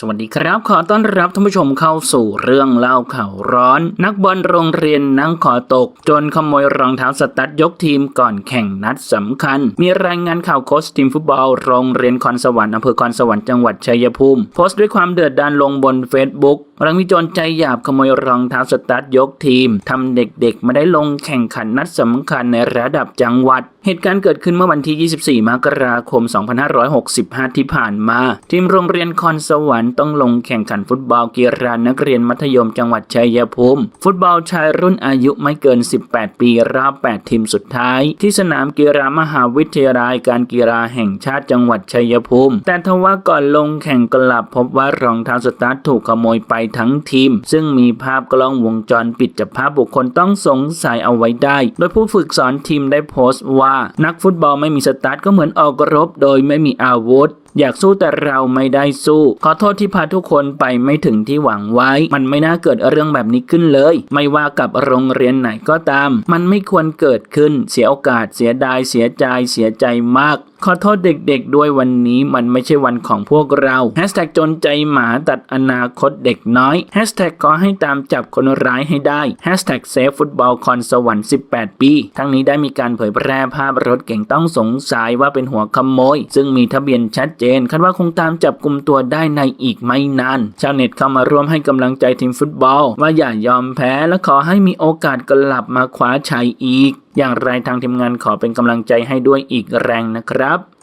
สวัสดีครับ ขอต้อนรับท่านผู้ชมเข้าสู่เรื่องเล่าข่าวร้อน นักบอลโรงเรียนนั่งขอตก จนขโมยรองเท้าสตั๊ดยกทีมก่อนแข่งนัดสำคัญ มีรายงานข่าวโค้ชทีมฟุตบอล โรงเรียนคอนสวรรค์อำเภอคอนสวรรค์จังหวัดชัยภูมิ โพสต์ด้วยความเดือดดาลลงบนเฟซบุ๊กหลังมีจรใจหยาบขโมยรองเท้าสตั๊ดยกทีมทำเด็กๆไม่ได้ลงแข่งขันนัดสำคัญในระดับจังหวัด เหตุการณ์เกิดขึ้นเมื่อวันที่ 24 มกราคม 2565 ที่ผ่านมา ทีมโรงเรียนคอนสวรรค์ต้องลงแข่งขันฟุตบอลกีฬานักเรียนมัธยมจังหวัดชัยภูมิ ฟุตบอลชายรุ่นอายุไม่เกิน 18 ปีรอบ 8 ทีมสุดท้าย ที่สนามกีฬามหาวิทยาลัยการกีฬาแห่งชาติจังหวัดชัยภูมิ แต่ทว่าก่อนลงแข่งกลับพบว่ารองเท้าสตาร์ทถูกขโมยไปทั้งทีม ซึ่งมีภาพกล้องวงจรปิดจับภาพบุคคลต้องสงสัยเอาไว้ได้ โดยผู้ฝึกสอนทีมได้โพสต์ว่า นักฟุตบอลไม่มีสตาร์ทก็เหมือนออกรบ โดยไม่มีอาวุธ อยากสู้แต่เราไม่ได้สู้ ขอโทษที่พาทุกคนไปไม่ถึงที่หวังไว้ มันไม่น่าเกิดเรื่องแบบนี้ขึ้นเลย ไม่ว่ากับโรงเรียนไหนก็ตาม มันไม่ควรเกิดขึ้น เสียโอกาส เสียดาย เสียใจ เสียใจมาก ขอโทษเด็กๆ ด้วยวันนี้มันไม่ใช่วันของพวกเราแฮชแท็กจนใจหมาตัดอนาคตเด็กน้อยแฮชแท็กขอให้ตามจับคนร้ายให้ได้แฮชแท็กเซฟฟุตบอลคอนสวรรค์ 18 ปี ทั้งนี้ได้มีการเผยแพร่ภาพรถเก่งต้องสงสัยว่าเป็นหัวขโมย ซึ่งมีทะเบียนชัดเจนคาดว่าคงตามจับกลุ่มตัวได้ในอีกไม่นาน ชาวเน็ตเข้ามาร่วมให้กำลังใจทีมฟุตบอล ว่าอย่ายอมแพ้และขอให้มีโอกาสกลับมาคว้าชัยอีก อย่างไรทางทีมงานขอเป็นกำลังใจให้ด้วยอีกแรงนะครับ